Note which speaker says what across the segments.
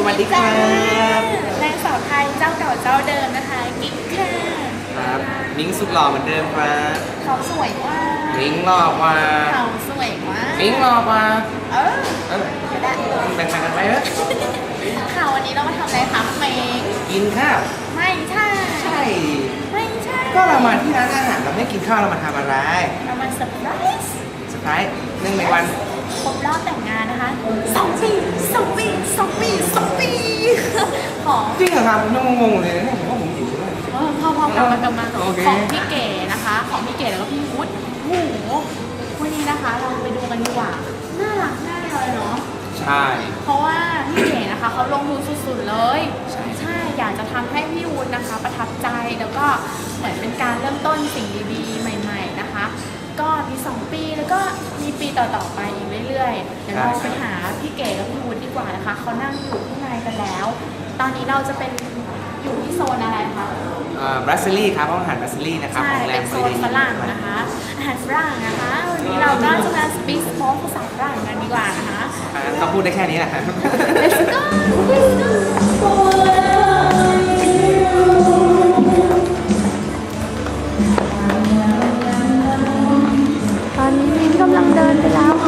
Speaker 1: สวัสดีครับ
Speaker 2: นางสาวไทยเจ้าเก่าเจ้าเดิมนะคะ กิ๊กค่ะ
Speaker 1: ครับนิ้งสุดหล่อเหมือนเดิมครับ
Speaker 2: เขาสวยกว่า
Speaker 1: นิ้งหล่อกว่า
Speaker 2: เขาสวยกว่า
Speaker 1: นิ้งหล่อกว่า
Speaker 2: เออ
Speaker 1: เออ
Speaker 2: ก็ได้
Speaker 1: แบ่งๆกันไปเถอะ
Speaker 2: ค่ะวันนี้เรามาทำอะไรคะเมย์
Speaker 1: กินข้าว
Speaker 2: ไม่ใช่
Speaker 1: ใช่
Speaker 2: ไม่ใช่
Speaker 1: ก็เรามาที่ร้านอาหารเราไม่กินข้าวเรามาทำอะไร
Speaker 2: เรามาเซอร์ไพรส์
Speaker 1: สุดท้ายเนื่องในวัน
Speaker 2: ครบรอบแต่งงานนะคะสองปีสองปีสองปีสองปีของ
Speaker 1: จริงเหรองงงๆเลยเนี่ยผมว่าผมหิวเลย
Speaker 2: เอพอพอกลับมากลับมา
Speaker 1: โอเค
Speaker 2: ของพี่เก๋นะคะ ของพี่เก๋แล้วก็พี่วุฒิโอ้โหวันนี้นะคะเราไปดูกันดีกว่าน่ารักน่าเลยเนาะ
Speaker 1: ใช่
Speaker 2: เพราะว่าพี่เก๋นะคะเขาลงมือสุดๆเลย
Speaker 1: ใช่
Speaker 2: ใช่อยากจะทำให้พี่วุฒินะคะ ประทับใจแล้วก็เหมือนเป็นการเริ่มต้นสิ่งดีๆ ใหม่ ๆนะคะ ก็มี2ปีแล้วก็มีปีต่อๆไปอีกเรื่อยๆเดี๋ยวเราไปหาพี่เก๋กับพี่วุฒิดีกว่านะคะเขานั่งอยู่ข้างในกันแล้ว ตอนนี้เราจะเป็นอยู่ที่โซนอะไรคะ
Speaker 1: บรัสซิลี่ครับห้องอาหารบรัสซิลี่นะครับ
Speaker 2: ใช่
Speaker 1: ของแร
Speaker 2: เป็
Speaker 1: ม
Speaker 2: นโซนฝรั่งนะคะ อาหารฝรั่งนะคะ วันนี้เราก็จะมาสปีกสปอคภาษาฝรั่งกันดีกว่านะคะ
Speaker 1: อ่าก็พูดได้แค่นี้แหละครับ
Speaker 2: Let's go Let's go ตอนนี้มิ้นกำลังเดินไปแล้วค่ะ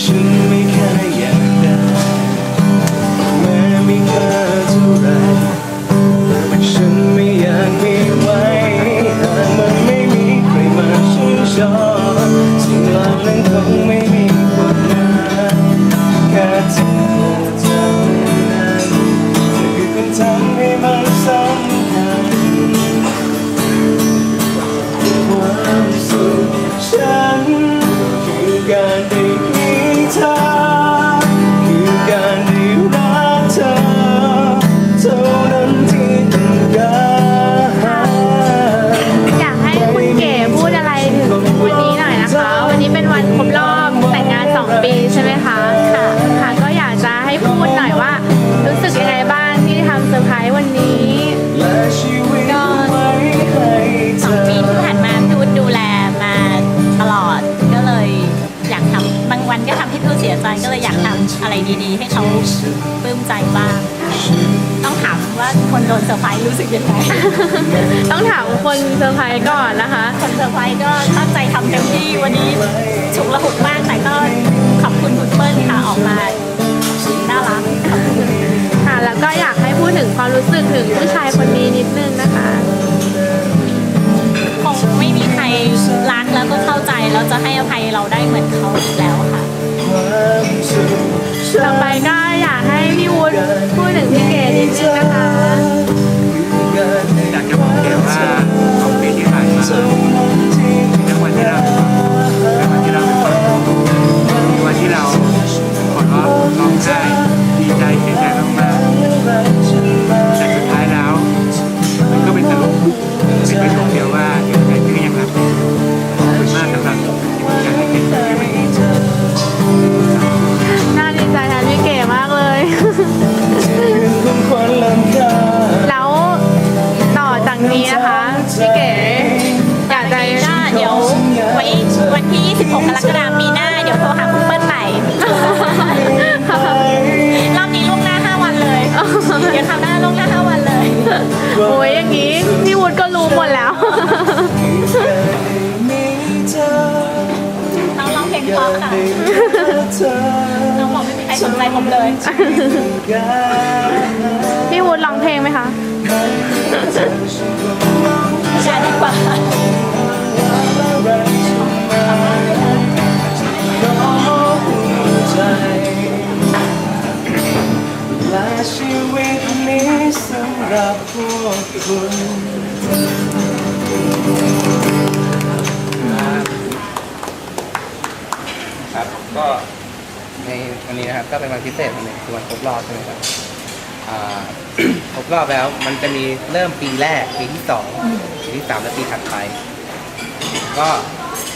Speaker 3: ฉัน เขาป
Speaker 1: ลื้มใจ
Speaker 2: บ้าง
Speaker 1: ต้
Speaker 4: องถามว่าคนโดนเซอร์ไพรส์รู้สึกยังไง
Speaker 2: ต้องถามคนเซอร์ไพรส์ก่อนนะคะ
Speaker 4: คนเซอร์ไพรส์ก็ตั้งใจทำเต็มที่วันนี้ฉุกละหุกมากแต่ก็ขอบคุณคุณเปิ้ลค่ะออกมาน่ารักขอบคุณ
Speaker 2: ค่ะ แล้วก็อยากให้พูดถึงความรู้สึกถึงผู้ชายคนนี้นิดนึงนะคะ
Speaker 4: คงไม่มีใครรักแล้วก็เข้าใจแล้วจะให้อภัยเราได้เหมือนเขาอีกแล้ว
Speaker 2: ชื่อนะคะ
Speaker 5: อยากจะบอกเก๋ว่าสองปีที่ผ่านมา
Speaker 4: โอ้ย
Speaker 2: อย่างนี้พี่วุฒิก็รู้หมดแล้ว
Speaker 1: มีเธอ
Speaker 4: น้องร้องเพลงเพราะค่ะ
Speaker 1: เธอ
Speaker 4: น้องบอกไม่มีใครสนใจผมเลย
Speaker 2: พี่วุฒิร้องเพลงไหมคะ
Speaker 4: ใช่ดีกว่า
Speaker 1: แล รับพวกคุณ
Speaker 5: ครับก็ในวันนี้นะครับก็เป็นวันพิเศษวันหนึงคือวันครบรอบใช่ไหมครับอ่า ครบรอบแล้วมันจะมีเริ่มปีแรกปีที่สองปีที่สามและปีถัดไป ก็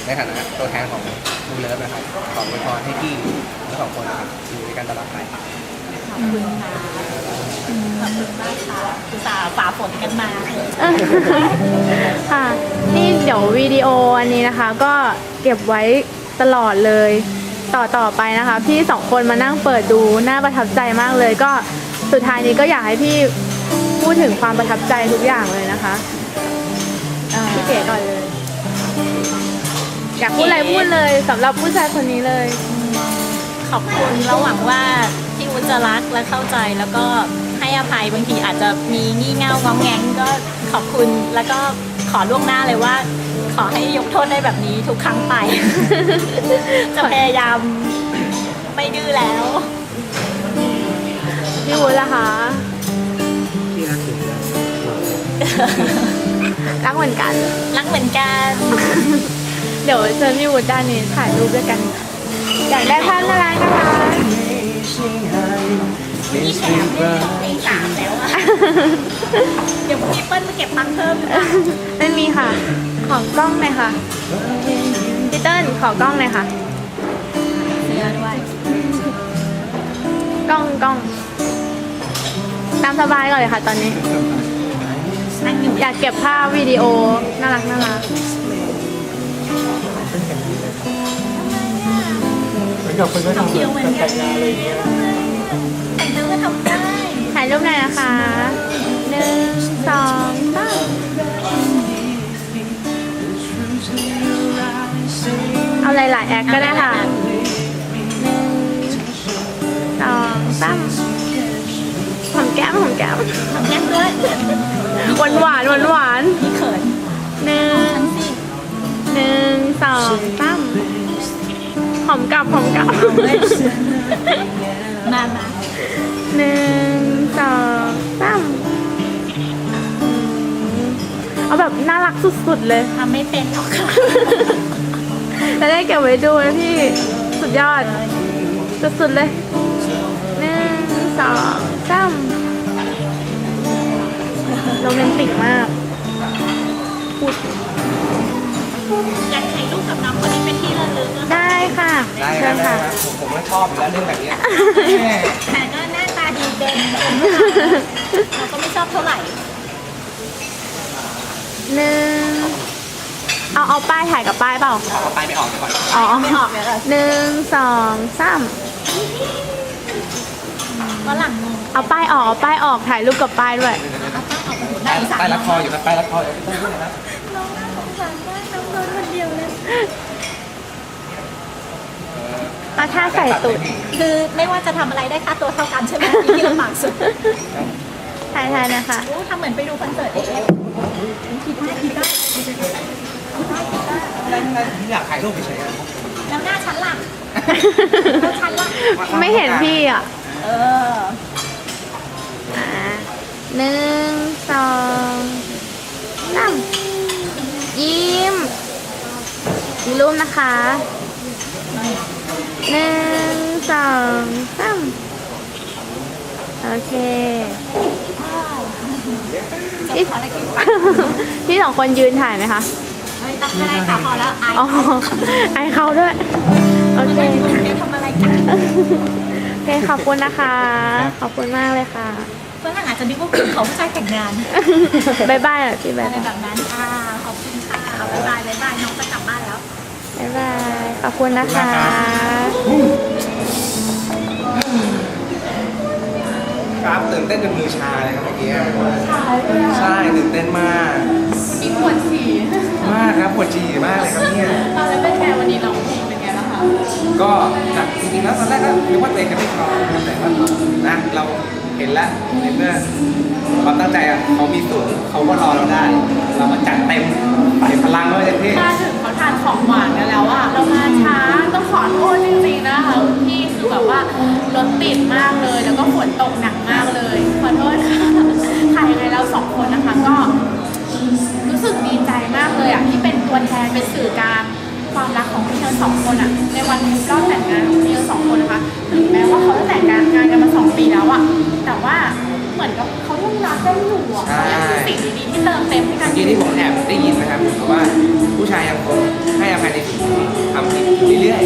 Speaker 5: ในฐานะตัวแทนของมูเลิฟนะครับขออวยพรให้พี่ทั้งสองคนนะครับอยู่ด้วยกันตลอดไป
Speaker 4: ขอบคุณค่ะ ขอบคุณมากค่ะอุตส่าห์ฝ่าฝนกันมา
Speaker 2: ค่ะ นี่เดี๋ยววิดีโออันนี้นะคะ ก็เก็บไว้ตลอดเลย ต่อต่อไปนะคะ พี่สองคนมานั่งเปิดดูน่าประทับใจมากเลย ก็สุดท้ายนี้ก็อยากให้พี่พูดถึงความประทับใจทุกอย่างเลยนะคะอ่าพี่เก๋ก่อนเลย อยากพูดอะไรพูดเลยสำหรับผู้ชายคนนี้เลย
Speaker 4: ขอบคุณแล้วหวังว่าพี่วุฒิจะรักและเข้าใจแล้วก็ ให้อภัยบางทีอาจจะมีงี่เง่างองแงงก็ขอบคุณแล้วก็ขอล่วงหน้าเลยว่า ขอให้ยกโทษได้แบบนี้ทุกครั้งไป จะพยายามไม่ดื้อแล้ว
Speaker 2: พี่วุฒิล่ะคะ
Speaker 5: ที่รักถึงแล้ว
Speaker 2: รักเหมือนกัน
Speaker 4: รักเหมือนกัน
Speaker 2: เดี๋ยวเชิญพี่วุฒิด้านนี้ถ่ายรูปด้วยกันอยากได้ภาพน่ารักนะคะ
Speaker 4: เดี๋ยวพี่เปิ้ลมาเก็บตังค์เพิ่มหรือเปล่า
Speaker 2: ไม่มีค่ะ ของกล้องหน่อยค่ะพี่เติ้ลขอกล้องหน่อยค่ะ
Speaker 4: เสื้อด้วย
Speaker 2: กล้องกล้อง ตามสบายก่อนเลยค่ะตอนนี้
Speaker 4: นั่งอยู่
Speaker 2: อยากเก็บภาพวิดีโอ น่ารักน่ารัก
Speaker 4: ทำเดียวเหมือนกันแต่งเนื้อก็ทำได้
Speaker 2: ถ่ายรูปหน่อยนะคะหนึ่งสองสามเอาหลายๆแอคก็ได้ค่ะหนึ่งสามหอมแก้มหอมแก้ม
Speaker 4: ทำแก้มด้วย
Speaker 2: หวานหวานหวานหวาน
Speaker 4: พี่เขิน
Speaker 2: หนึ่ง
Speaker 4: ทั้งสิ
Speaker 2: หนึ่งสองสามหอมกลับหอมกลับ เอาแบบน่ารักสุดๆเลย
Speaker 4: ทำไม่เป็นหรอกค่ะ
Speaker 2: จะได้เก็บไว้ดูนะพี่ สุดยอด สุดๆเลยหนึ่งสองสามโรแมนติกมาก
Speaker 4: อยากถ่ายรูปกับน้องคนนี้เป็นที่ระลึกอะ
Speaker 2: ได้ค่ะ
Speaker 1: ได้
Speaker 2: เชิ
Speaker 1: ครับ
Speaker 2: ญ
Speaker 1: ได้
Speaker 2: ค่ะ
Speaker 1: ครับผมผมก็ชอบอยู่แล้วเรื่องแบบเนี้ย
Speaker 4: แต่ก็หน้าตาดีเด่นเราก็ไม่ชอบเท่าไหร่
Speaker 2: หนึ่งเอาเอาป้ายถ่ายกับป้ายเปล่า
Speaker 1: เอาไปไม่ออกดีกว่า
Speaker 2: อ๋อ
Speaker 4: ไม่ออกเลยเหรอ
Speaker 2: หนึ่งสองสาม
Speaker 4: ฝรั่งงง
Speaker 2: เอาป้ายออกเอาป้ายออกถ่ายรูปกับป้ายด้วย
Speaker 4: ได้สาม
Speaker 1: ใต้รัดคออยู่ครับใต้รัดคออยู่ต้องพูดนะครับ
Speaker 4: น้องน่าสงสารมากน้องโดนคนเดียวเลย
Speaker 2: เอาท่าใส่ตูด
Speaker 4: คือไม่ว่าจะทำอะไรได้ค่าตัวเท่ากันใช่ไหมที่ลำบากสุด
Speaker 2: ถ่ายถ่ายนะคะ
Speaker 4: โอ้ทำเหมือนไปดูคอนเสิร์ตเองคิดได้คิดได้
Speaker 1: ได้ได้ผมอยากถ่ายรูปเฉยๆอะ
Speaker 4: แล้วหน้าชั้นลังแล้วชั้นลัง
Speaker 2: ไม่เห็นพี่อะ
Speaker 4: เออ
Speaker 2: อ่าหนึ่งสองสามยิ้มอีรูปนะคะหนึ่งสองสามโอเค
Speaker 4: จะขออะไรกิน
Speaker 2: พี่สองคนยืนถ่ายไหมคะ
Speaker 4: ไม่ต้องไม่ได้ค่ะพอแล้วไอ
Speaker 2: อ๋อไอเขาด้วย โอเค
Speaker 4: เดี๋ยวทำอะไรกัน
Speaker 2: โอเคขอบคุณนะคะ ขอบคุณมากเลยค่ะ
Speaker 4: เพื่อนอาจจะนึกว่าคุณเขาผู้ชายแต่งงาน
Speaker 2: บายบายอะพี่บาย
Speaker 4: อะไร
Speaker 2: บาย
Speaker 4: แบบนั้นค่ะขอบคุณค่ะบ๊ายบายบ๊ายบายน้องจะกลับบ้านแล้ว
Speaker 2: บายบายขอบคุณนะคะ
Speaker 1: ครับ ตื่นเต้นจนมือชาเลยครับเมื่อกี้ใช่ตื่นเต้นมาก
Speaker 2: มีปวดฉี่
Speaker 1: มากครับปวดฉี่มากเลยครับเนี่ย
Speaker 2: ตอนแล้วเป็นไงวันนี้ร้องเพลงเป็นไงบ้างคะ
Speaker 1: ก็จากจริงๆแล้วตอนแรกก็นึกว่าตัวเองจะไม่พร้อมแต่ว่านะเราเห็นแล้วในเมื่อความตั้งใจอะเขามีสูงเขาก็รอเราได้ เรามาจัดเต็มใส่พลังไว้เต็มที่
Speaker 2: มาถึงเขาทานของหวานกันแล้วอะเรามาช้าต้องขอโทษจริงๆนะคะคุณพี่คือแบบว่ารถติดมากเลย แล้วก็ฝนตกหนักมากเลยขอโทษค่ะค่ะยังไงเราสองคนนะคะก็ รู้สึกดีใจมากเลยอะที่เป็นตัวแทนเป็นสื่อกลางความรักของพี่เธอสองคนอะในวันครบรอบแต่งงานของพี่เธอสองคนนะคะถึงแม้ว่าเขาจะแต่งงานงานกันมาสองปีแล้วอะแต่ว่า เหมือนกับเขายังรักกันอยู่อะเขายังมีสิ่งดีๆที่เติมเต็มให้กัน
Speaker 1: เมื่อกี้ที่ผมแอบได้ยินนะครับเพราะว่าผู้ชายยังคงให้อภัยในสิ่งที่ทำผิดอยู่เรื่อย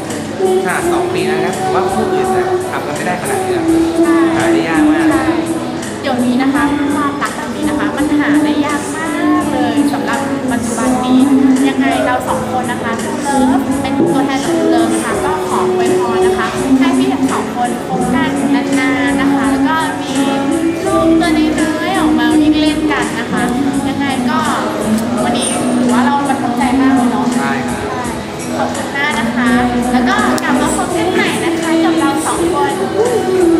Speaker 1: ๆขนาดสองปีนะครับผมว่าผู้อื่นนะทำกันไม่ได้
Speaker 2: you.